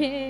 ভেবেছি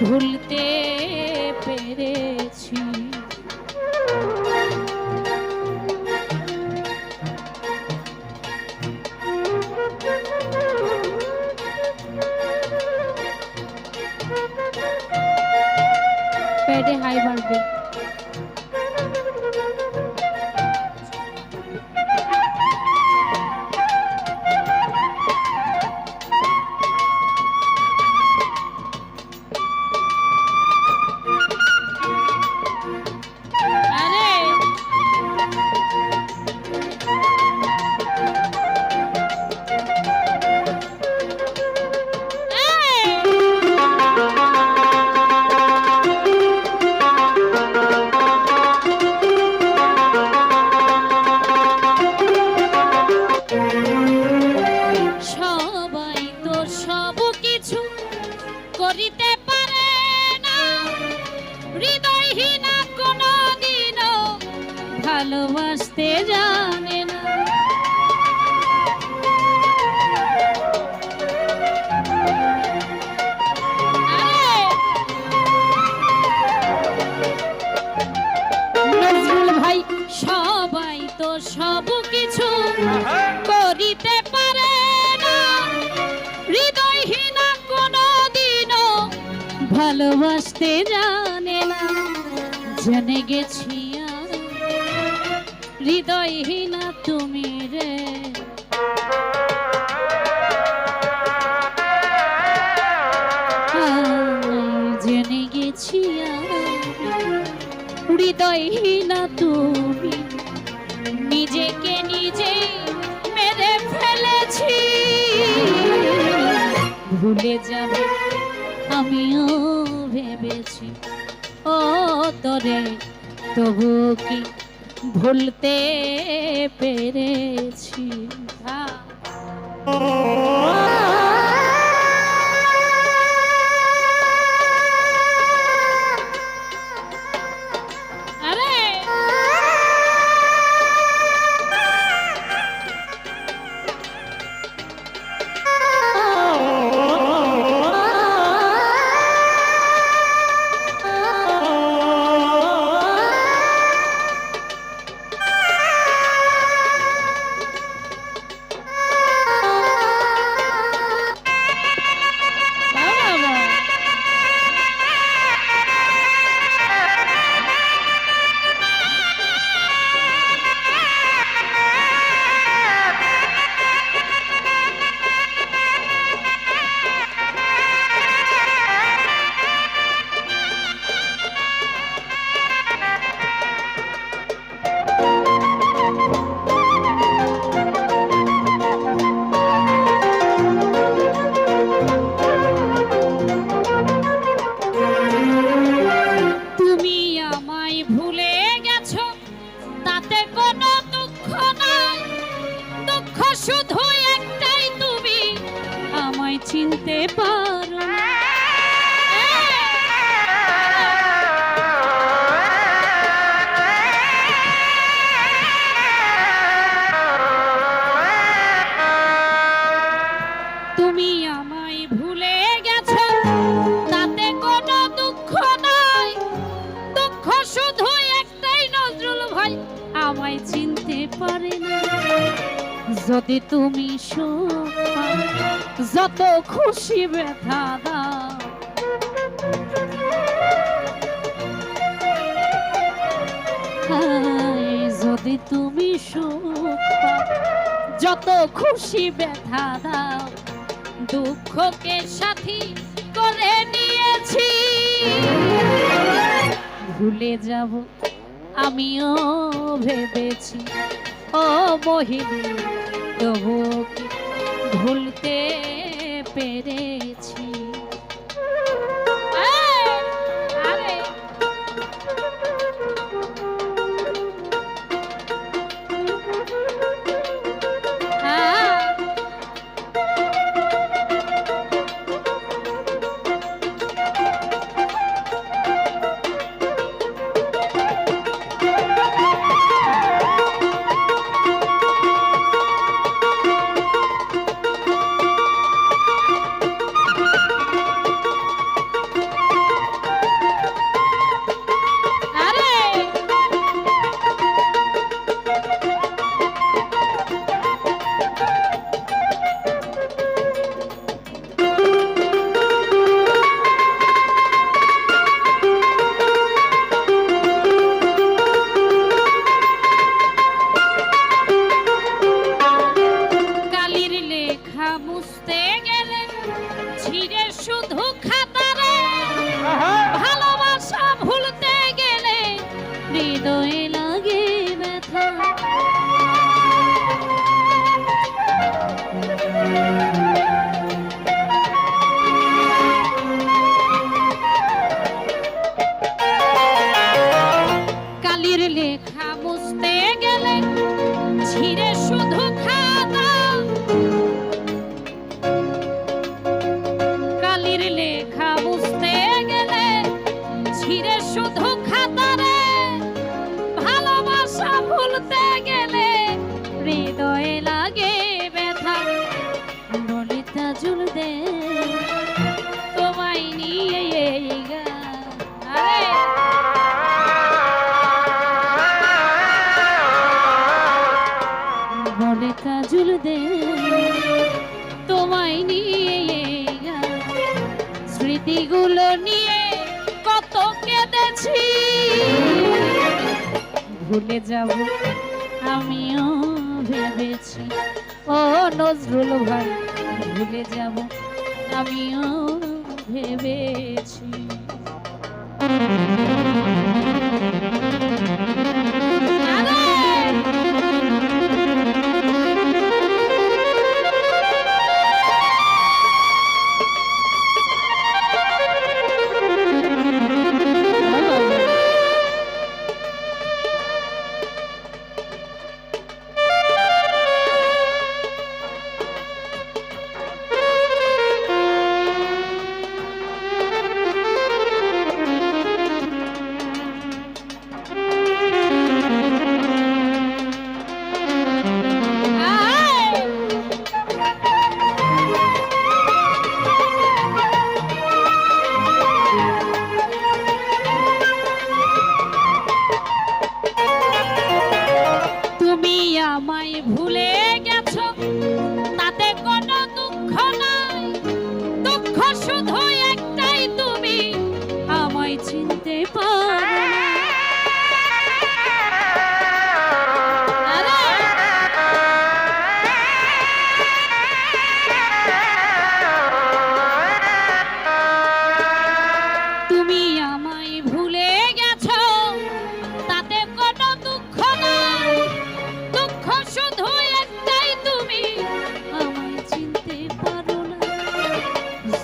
ভুলতে পেরেছি। হাই বাড়বে ভালোবাসতে জানে না। ভাই সবাই তো সব কিছু করিতে পারে না। হৃদয়হীনা কোনো ভালোবাসতে জানে না। জেনে গেছি হৃদয়হীনা তুমি রে। জেনে গেছি হৃদয়হীনা তুমি। নিজেকে নিজে মেরে ফেলেছি। ভুলে যাব আমিও ভেবেছি। ও তোরে তবু কি ভুলতে পেরেছি। চিনতে পারো তুমি আমায় ভুলে কোনো দুঃখ নাই। দুঃখ শুধু একটাই নজরুল ভাই, আমায় চিনতে না। যদি তুমি সুখ যত খুশি ব্যথা দাও। যদি তুমি সুখ যত খুশি ব্যথা দাও, দুঃখকে সাথী করে নিয়েছি। ভুলে যাব, আমিও ভেবেছি, ও মহিনী তবু ভুলতে পেরেছি। গেলে হৃদয়ে লাগে ব্যথা। ললিতা জুল দে তোমায় দে তোমায় নিয়ে স্মৃতিগুলো নিয়ে কত কেঁদেছি। ভুলে যাব আমিও ভেবেছি ও নজরুল ভাই ভুলে যাব। আমিও ভেবেছি।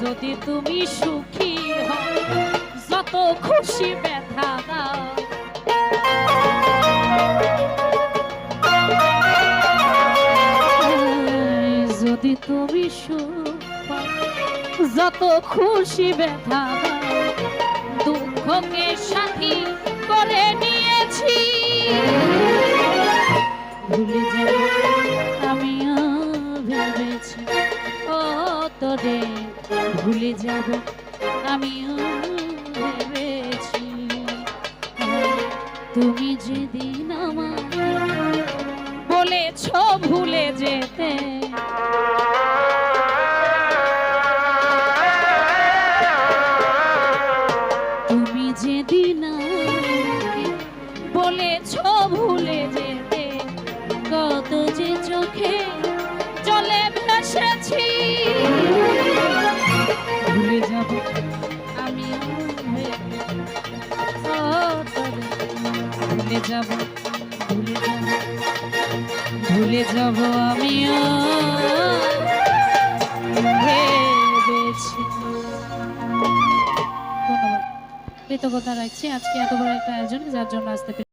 যদি তুমি সুখী হও, যত খুশি ব্যথা যদি তুমি সুখ যত খুশি ব্যথা দাও, দুঃখকে সাথী আমি ভুলে যাব ভুলে যাব ভুলে যাব আমিও কৃতজ্ঞতা রাখছি, আজকে এত বড় একটা আয়োজন যার জন্য আসতে